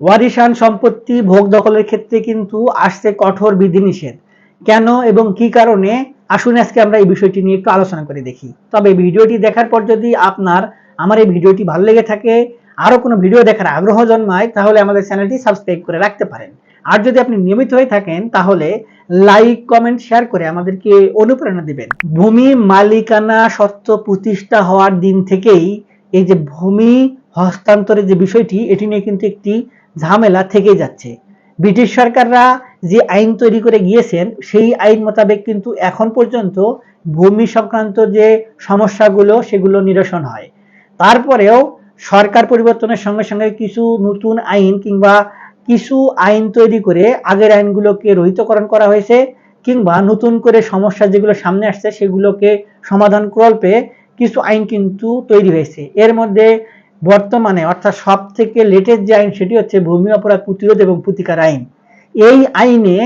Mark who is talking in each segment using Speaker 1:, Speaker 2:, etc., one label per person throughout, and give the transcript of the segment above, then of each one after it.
Speaker 1: ওয়ারিশান সম্পত্তি ভোগ দখলের ক্ষেত্রে কিন্তু আসছে কঠোর বিধিনিষেধ। কেন এবং কি কারণে? আসুন আজকে আমরা এই বিষয়টি নিয়ে একটু আলোচনা করে দেখি। তবে ভিডিওটি দেখার পর যদি আপনার, আমার এই ভিডিওটি ভালো লেগে থাকে আরও কোনো ভিডিও দেখার আগ্রহ জন্মায়, তাহলে আমাদের চ্যানেলটি সাবস্ক্রাইব করে রাখতে পারেন। আর যদি আপনি নিয়মিত হয়ে থাকেন, তাহলে লাইক, কমেন্ট, শেয়ার করে আমাদেরকে অনুপ্রেরণা দিবেন। ভূমি মালিকানা সত্ত্ব প্রতিষ্ঠা হওয়ার দিন থেকেই এই যে ভূমি হস্তান্তরের যে বিষয়টি, এটি নিয়ে কিন্তু একটি ঝামেলা থেকে যাচ্ছে। ব্রিটিশ সরকাররা যে আইন তৈরি করে গিয়েছেন, সেই আইন মোতাবেক কিন্তু এখন পর্যন্ত ভূমি সংক্রান্ত যে সমস্যাগুলো, সেগুলো নিরসন হয়। তারপরেও সরকার পরিবর্তনের সঙ্গে সঙ্গে কিছু নতুন আইন কিংবা কিছু আইন তৈরি করে আগের আইনগুলোকে রহিতকরণ করা হয়েছে কিংবা নতুন করে সমস্যা যেগুলো সামনে আসছে, সেগুলোকে সমাধান কল্পে কিছু আইন কিন্তু তৈরি হয়েছে। এর মধ্যে বর্তমানে, অর্থাৎ সব থেকে লেটেস্ট যে আইন সেটি হচ্ছে ভূমি অপরাধ প্রতিরোধ এবং প্রতিকার আইন। এই আইনে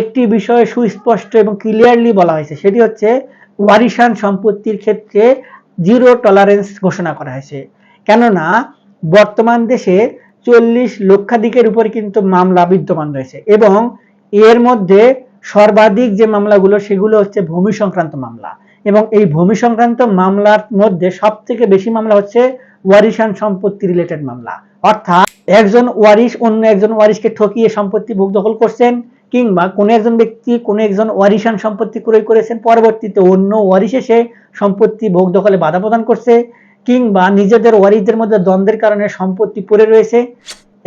Speaker 1: একটি বিষয় সুস্পষ্ট এবং ক্লিয়ারলি বলা হয়েছে, সেটি হচ্ছে ওয়ারিশান সম্পত্তির ক্ষেত্রে জিরো টলারেন্স ঘোষণা করা হয়েছে। কেননা, বর্তমান দেশে চল্লিশ লক্ষাধিকের উপর কিন্তু মামলা বিদ্যমান রয়েছে এবং এর মধ্যে সর্বাধিক যে মামলাগুলো, সেগুলো হচ্ছে ভূমি সংক্রান্ত মামলা। এবং এই ভূমি সংক্রান্ত মামলার মধ্যে সব থেকে বেশি মামলা হচ্ছে ওয়ারিশান সম্পত্তি রিলেটেড মামলা। অর্থাৎ একজন ওয়ারিশ অন্য একজন ওয়ারিশকে ঠকিয়ে সম্পত্তি ভোগ দখল করছেন কিংবা কোনো একজন ব্যক্তি কোনো একজন ওয়ারিশান সম্পত্তি ক্রয় করেছেন, পরবর্তীতে অন্য ওয়ারিশ এসে সম্পত্তি ভোগ দখলে বাধা প্রদান করছে কিংবা নিজেদের ওয়ারিশদের মধ্যে দ্বন্দ্বের কারণে সম্পত্তি পড়ে রয়েছে।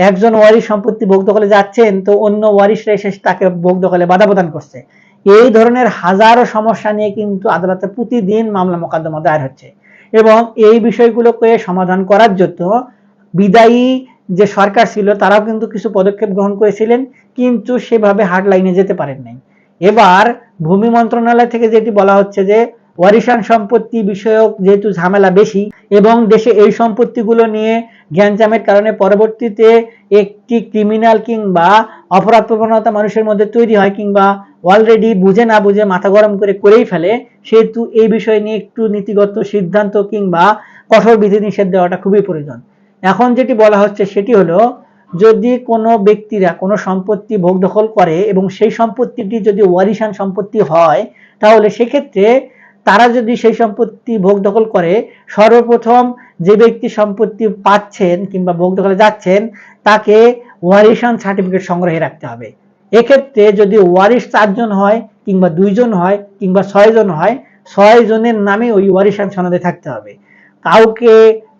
Speaker 1: একজন ওয়ারিশ সম্পত্তি ভোগ দখলে যাচ্ছেন, তো অন্য ওয়ারিশরা এসে তাকে ভোগ দখলে বাধা প্রদান করছে। এই ধরনের হাজারো সমস্যা নিয়ে কিন্তু আদালতে প্রতিদিন মামলা মোকদ্দমা দায়ের হচ্ছে। এবং এই বিষয়গুলোকে সমাধান করার জন্য বিদায়ী যে সরকার ছিল, তারাও কিন্তু কিছু পদক্ষেপ গ্রহণ করেছিলেন, কিন্তু সেভাবে হার্ড লাইনে যেতে পারেন নাই। এবার ভূমি মন্ত্রণালয় থেকে যেটি বলা হচ্ছে যে, ওয়ারিশান সম্পত্তি বিষয়ক যেহেতু ঝামেলা বেশি এবং দেশে এই সম্পত্তিগুলো নিয়ে জ্ঞানজামের কারণে পরবর্তীতে একটি ক্রিমিনাল কিংবা অপরাধ প্রবণতা মানুষের মধ্যে তৈরি হয় কিংবা অলরেডি বুঝে না বুঝে মাথা গরম করে করেই ফেলে, সেহেতু এই বিষয় নিয়ে একটু নীতিগত সিদ্ধান্ত কিংবা কঠোর বিধিনিষেধ দেওয়াটা খুবই প্রয়োজন। এখন যেটি বলা হচ্ছে সেটি হলো, যদি কোনো ব্যক্তিরা কোনো সম্পত্তি ভোগ দখল করে এবং সেই সম্পত্তিটি যদি ওয়ারিশান সম্পত্তি হয়, তাহলে সেক্ষেত্রে তারা যদি সেই সম্পত্তি ভোগ দখল করে, সর্বপ্রথম যে ব্যক্তি সম্পত্তি পাচ্ছেন কিংবা ভোগ দখলে যাচ্ছেন, তাকে ওয়ারিশান সার্টিফিকেট সংগ্রহে রাখতে হবে। এক্ষেত্রে যদি ওয়ারিশ চারজন হয় কিংবা দুইজন হয় কিংবা ছয়জন হয় ছয় জনের নামে ওই ওয়ারিশান সনদে থাকতে হবে। কাউকে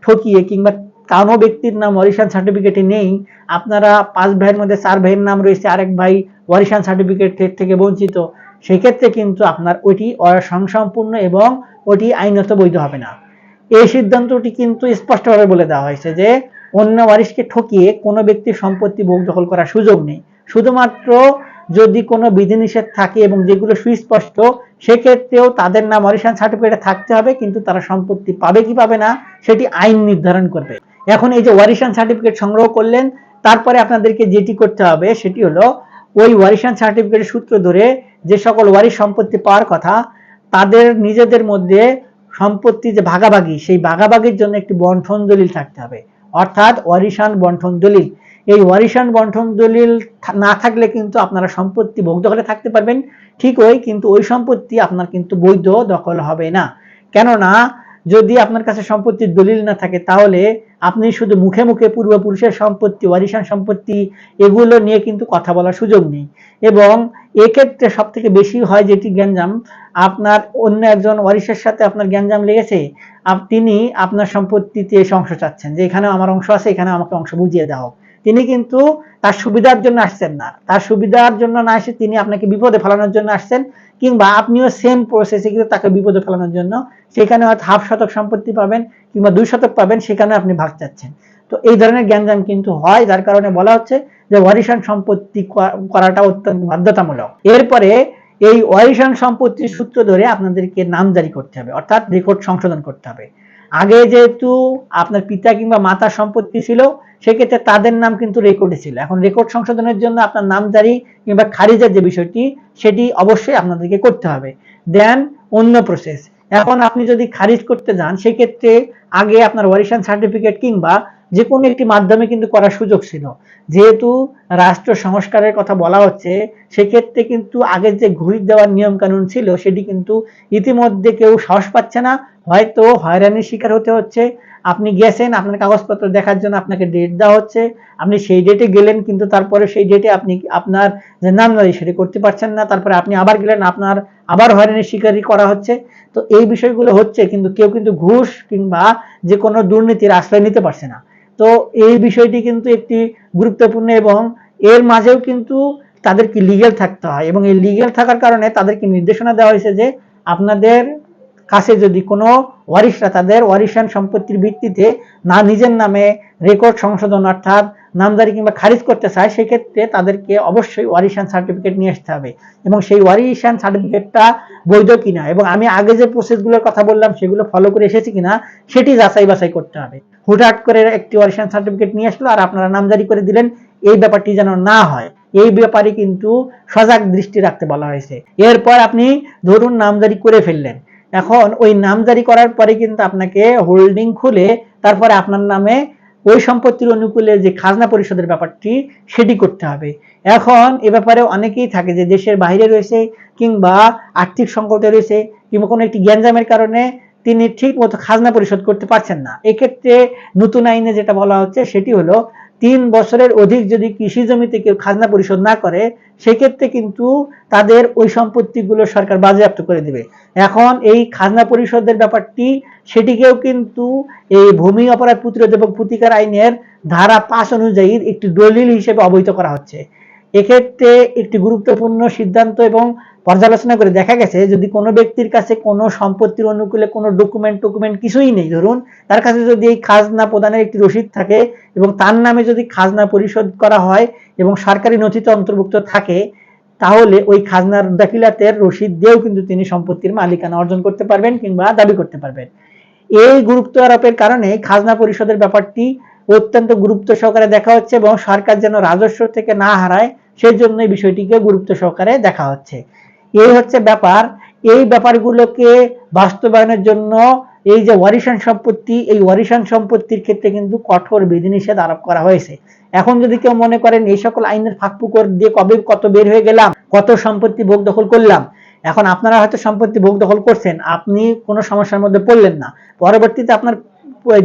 Speaker 1: ঠকিয়ে কিংবা কোনো ব্যক্তির নাম ওয়ারিশান সার্টিফিকেটে নেই, আপনারা পাঁচ ভাইয়ের মধ্যে চার ভাইয়ের নাম রয়েছে, আরেক ভাই ওয়ারিশান সার্টিফিকেট থেকে বঞ্চিত, সেক্ষেত্রে কিন্তু আপনার ওটি অসংসম্পূর্ণ এবং ওটি আইনত বৈধ হবে না। এই সিদ্ধান্তটি কিন্তু স্পষ্টভাবে বলে দেওয়া হয়েছে যে, অন্য ওয়ারিশকে ঠকিয়ে কোনো ব্যক্তির সম্পত্তি ভোগ দখল করার সুযোগ নেই। শুধুমাত্র যদি কোনো বিধিনিষেধ থাকে এবং যেগুলো সুস্পষ্ট, সেক্ষেত্রেও তাদের নাম অরিশান সার্টিফিকেটে থাকতে হবে, কিন্তু তারা সম্পত্তি পাবে কি পাবে না, সেটি আইন নির্ধারণ করবে। এখন এই যে ওয়ারিশান সার্টিফিকেট সংগ্রহ করলেন, তারপরে আপনাদেরকে যেটি করতে হবে, সেটি হলো ওই ওয়ারিশান সার্টিফিকেটের সূত্র ধরে যে সকল ওয়ারিশ সম্পত্তি পাওয়ার কথা, তাদের নিজেদের মধ্যে সম্পত্তি যে ভাগাভাগি, সেই ভাগাভাগির জন্য একটি বন্ঠন দলিল থাকতে হবে। অর্থাৎ ওয়ারিশান বন্ঠন দলিল। এই ওয়ারিশান বন্ঠন দলিল না থাকলে কিন্তু আপনারা সম্পত্তি ভোগ দখলে থাকতে পারবেন। ঠিক ওই, কিন্তু ওই সম্পত্তি আপনার কিন্তু বৈধ দখল হবে না। কেননা, যদি আপনার কাছে সম্পত্তির দলিল না থাকে, তাহলে আপনি শুধু মুখে মুখে পূর্বপুরুষের সম্পত্তি, ওয়ারিশান সম্পত্তি, এগুলো নিয়ে কিন্তু কথা বলার সুযোগ নেই। এবং এক্ষেত্রে সব থেকে বেশি হয় যেটি গ্যাঞ্জাম, আপনার অন্য একজন ওয়ারিশের সাথে আপনার গ্যাঞ্জাম লেগেছে তিনি আপনার সম্পত্তিতে এসে অংশ চাচ্ছেন, যে এখানে আমার অংশ আছে এখানে আমাকে অংশ বুঝিয়ে দেওয়া হোক তিনি কিন্তু তার সুবিধার জন্য আসছেন না। তার সুবিধার জন্য না এসে তিনি আপনাকে বিপদে ফেলানোর জন্য আসছেন কিংবা আপনিও সেম প্রসেসে কিন্তু তাকে বিপদে ফেলানোর জন্য। সেখানে হয়তো হাফ শতক সম্পত্তি পাবেন কিংবা দুই শতক পাবেন, সেখানে আপনি ভাগ চাচ্ছেন। তো এই ধরনের জ্ঞানজাম কিন্তু হয়, যার কারণে বলা হচ্ছে যে ওয়ারিশান সম্পত্তি করাটা অত্যন্ত বাধ্যতামূলক। এরপরে এই ওয়ারিশান সম্পত্তির সূত্র ধরে আপনাদেরকে নাম জারি করতে হবে, অর্থাৎ রেকর্ড সংশোধন করতে হবে। আগে যেহেতু আপনার পিতা কিংবা মাতার সম্পত্তি ছিল, সেক্ষেত্রে তাদের নাম কিন্তু রেকর্ডে ছিল। এখন রেকর্ড সংশোধনের জন্য আপনার নাম জারি কিংবা খারিজের যে বিষয়টি, সেটি অবশ্যই আপনাদেরকে করতে হবে। দেন অন্য প্রসেস এখন আপনি যদি খারিজ করতে যান, সেক্ষেত্রে আগে আপনার ওয়ারিশান সার্টিফিকেট কিংবা যে কোনো একটি মাধ্যমে কিন্তু করার সুযোগ ছিল। যেহেতু রাষ্ট্র সংস্কারের কথা বলা হচ্ছে, সেক্ষেত্রে কিন্তু আগের যে ঘুষ দেওয়ার নিয়ম কানুন ছিল, সেটি কিন্তু ইতিমধ্যে কেউ সাহস পাচ্ছে না। হয়তো হয়রানির শিকার হতে হচ্ছে। আপনি গেছেন, আপনার কাগজপত্র দেখার জন্য আপনাকে ডেট দেওয়া হচ্ছে। আপনি সেই ডেটে গেলেন, কিন্তু তারপরে সেই ডেটে আপনি আপনার যে নামদারি সেটি করতে পারছেন না। তারপরে আপনি আবার গেলেন, আপনার আবার হয়রানির শিকারই করা হচ্ছে। তো এই বিষয়গুলো হচ্ছে, কিন্তু কেউ কিন্তু ঘুষ কিংবা যে কোনো দুর্নীতির আশ্রয় নিতে পারছে না। তো এই বিষয়টি কিন্তু একটি গুরুত্বপূর্ণ এবং এর মাঝেও কিন্তু তাদেরকে লিগেল থাকতে হয় এবং এই লিগেল থাকার কারণে তাদেরকে নির্দেশনা দেওয়া হয়েছে যে আপনাদের কাছে যদি কোনো ওয়ারিশরা তাদের ওয়ারিশান সম্পত্তির ভিত্তিতে না নিজের নামে রেকর্ড সংশোধন অর্থাৎ নামদারি কিংবা খারিজ করতে চায়, সেক্ষেত্রে তাদেরকে অবশ্যই ওয়ারিশান সার্টিফিকেট নিয়ে আসতে হবে। এবং সেই ওয়ারিশান সার্টিফিকেটটা বৈধ কিনা এবং আমি আগে যে প্রসেসগুলোর কথা বললাম, সেগুলো ফলো করে এসেছি কিনা, সেটি যাচাই বাছাই করতে হবে। হুটহাট করে একটি ওয়ারিশান সার্টিফিকেট নিয়ে আসলো আর আপনারা নামজারি করে দিলেন, এই ব্যাপারটি যেন না হয়। এই ব্যাপারে কিন্তু সজাগ দৃষ্টি রাখতে বলা হয়েছে। এরপর আপনি ধরুন নামজারি করে ফেললেন। এখন ওই নামজারি করার পরে কিন্তু আপনাকে হোল্ডিং খুলে তারপরে আপনার নামে ওই সম্পত্তির অনুকূলে যে খাজনা পরিশোধের ব্যাপারটি, সেটি করতে হবে। এখন এ ব্যাপারে অনেকেই থাকে যে দেশের বাইরে রয়েছে কিংবা আর্থিক সংকটে রয়েছে কিংবা কোনো একটি গ্যাঞ্জামের কারণে তিনি ঠিক মতো খাজনা পরিশোধ করতে পারছেন না। এক্ষেত্রে নতুন আইনে যেটা বলা হচ্ছে সেটি হলো তিন বছরের অধিক যদি কৃষি জমিতে কেউ খাজনা পরিশোধ না করে, সেক্ষেত্রে কিন্তু তাদের ওই সম্পত্তিগুলো সরকার বাজেয়াপ্ত করে দিবে। এখন এই খাজনা পরিশোধের ব্যাপারটি, সেটিকেও কিন্তু এই ভূমি অপরাধ প্রতিরোধ এবং প্রতিকার আইনের ধারা পাঁচ অনুযায়ী একটি দলিল হিসেবে অবহিত করা হচ্ছে। এক্ষেত্রে একটি গুরুত্বপূর্ণ সিদ্ধান্ত এবং পর্যালোচনা করে দেখা গেছে, যদি কোনো ব্যক্তির কাছে কোনো সম্পত্তির অনুকূলে কোনো ডকুমেন্ট টকুমেন্ট কিছুই নেই, ধরুন তার কাছে যদি এই খাজনা প্রদানের একটি রসিদ থাকে এবং তার নামে যদি খাজনা পরিশোধ করা হয় এবং সরকারি নথিতে অন্তর্ভুক্ত থাকে, তাহলে ওই খাজনার দাখিলাতের রসিদ দিয়েও কিন্তু তিনি সম্পত্তির মালিকানা অর্জন করতে পারবেন কিংবা দাবি করতে পারবেন। এই গুরুত্ব আরোপের কারণে খাজনা পরিশোধের ব্যাপারটি অত্যন্ত গুরুত্ব সহকারে দেখা হচ্ছে এবং সরকার যেন রাজস্ব থেকে না হারায় সেই জন্য এই বিষয়টিকে গুরুত্ব সহকারে দেখা হচ্ছে। এই হচ্ছে ব্যাপার। এই ব্যাপারগুলোকে বাস্তবায়নের জন্য এই যে ওয়ারিশান সম্পত্তি, এই ওয়ারিশান সম্পত্তির ক্ষেত্রে কিন্তু কঠোর বিধিনিষেধ আরোপ করা হয়েছে। এখন যদি কেউ মনে করেন, এই সকল আইনের ফাঁকপুকর দিয়ে কবে কত বের হয়ে গেলাম, কত সম্পত্তি ভোগ দখল করলাম, এখন আপনারা হয়তো সম্পত্তি ভোগ দখল করছেন, আপনি কোনো সমস্যার মধ্যে পড়লেন না। পরবর্তীতে আপনার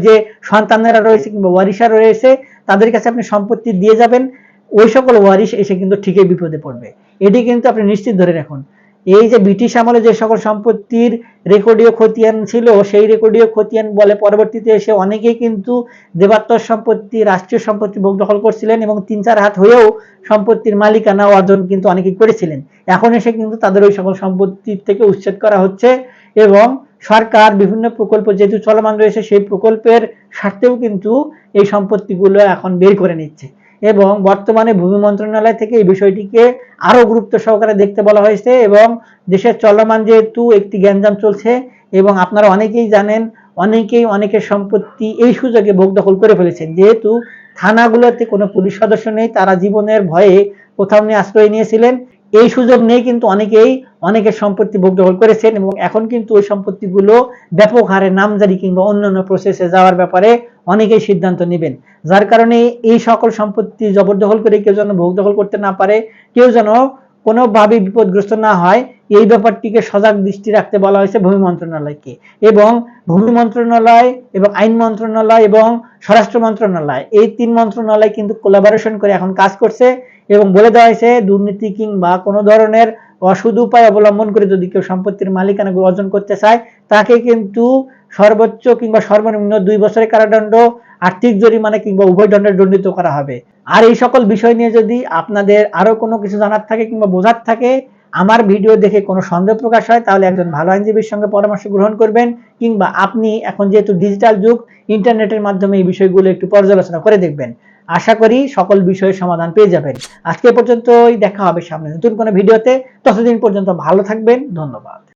Speaker 1: যে সন্তানেরা রয়েছে কিংবা ওয়ারিশা রয়েছে, তাদের কাছে আপনি সম্পত্তি দিয়ে যাবেন। ওই সকল ওয়ারিশ এসে কিন্তু ঠিকই বিপদে পড়বে। এটি কিন্তু আপনি নিশ্চিত ধরে রাখুন। এই যে ব্রিটিশ আমলে যে সকল সম্পত্তির রেকর্ডীয় খতিয়ান ছিল, সেই রেকর্ডীয় খতিয়ান বলে পরবর্তীতে এসে অনেকেই কিন্তু দেবাত্তর সম্পত্তি, রাষ্ট্রীয় সম্পত্তি ভোগ দখল করছিলেন এবং তিন চার হাত হয়েও সম্পত্তির মালিকানা অর্জন কিন্তু অনেকেই করেছিলেন। এখন এসে কিন্তু তাদের ওই সকল সম্পত্তির থেকে উচ্ছেদ করা হচ্ছে। এবং সরকার বিভিন্ন প্রকল্প যেহেতু চলমান রয়েছে, সেই প্রকল্পের স্বার্থেও কিন্তু এই সম্পত্তিগুলো এখন বের করে নিচ্ছে। এবং বর্তমানে ভূমি মন্ত্রণালয় থেকে এই বিষয়টিকে আরও গুরুত্ব সহকারে দেখতে বলা হয়েছে এবং দেশের চলমান যেহেতু একটি গ্যাঞ্জাম চলছে এবং আপনারা অনেকেই জানেন, অনেকেই অনেকের সম্পত্তি এই সুযোগে ভোগ দখল করে ফেলেছেন। যেহেতু থানাগুলোতে কোনো পুলিশ সদস্য নেই, তারা জীবনের ভয়ে কোথাও নিয়ে আশ্রয় নিয়েছিলেন। এই সুযোগ নেই কিন্তু অনেকেই অনেকের সম্পত্তি ভোগ দখল করেছেন এবং এখন কিন্তু ওই সম্পত্তিগুলো ব্যাপক হারে নামজারি কিংবা অন্যান্য প্রসেসে যাওয়ার ব্যাপারে অনেকেই সিদ্ধান্ত নেবেন। যার কারণে এই সকল সম্পত্তি জবরদখল করে কেউ যেন ভোগ দখল করতে না পারে, কেউ যেন কোনোভাবে বিপদগ্রস্ত না হয় এই ব্যাপারটিকে সজাগ দৃষ্টি রাখতে বলা হয়েছে ভূমি মন্ত্রণালয়কে। এবং ভূমি মন্ত্রণালয় এবং আইন মন্ত্রণালয় এবং স্বরাষ্ট্র মন্ত্রণালয়, এই তিন মন্ত্রণালয় কিন্তু কোলাবোরেশন করে এখন কাজ করছে এবং বলে দেওয়া হয়েছে, দুর্নীতি কিংবা কোনো ধরনের অসুদ উপায় অবলম্বন করে যদি কেউ সম্পত্তির মালিকানা অর্জন করতে চায়, তাকে কিন্তু সর্বোচ্চ কিংবা সর্বনিম্ন দুই বছরের কারাদণ্ড, আর্থিক জরিমানা কিংবা উভয় দণ্ডে দণ্ডিত করা হবে। আর এই সকল বিষয় নিয়ে যদি আপনাদের আরও কোনো কিছু জানার থাকে কিংবা বোঝার থাকে আমার ভিডিও দেখে কোনো সন্দেহ প্রকাশ হয়, তাহলে একজন ভালো আইনজীবীর সঙ্গে পরামর্শ গ্রহণ করবেন, কিংবা আপনি এখন যেহেতু ডিজিটাল যুগ, ইন্টারনেটের মাধ্যমে এই বিষয়গুলো একটু পর্যালোচনা করে দেখবেন। আশা করি সকল বিষয়ের সমাধান পেয়ে যাবেন। আজকে পর্যন্তই, দেখা হবে সামনে নতুন কোনো ভিডিওতে। ততদিন পর্যন্ত ভালো থাকবেন, ধন্যবাদ।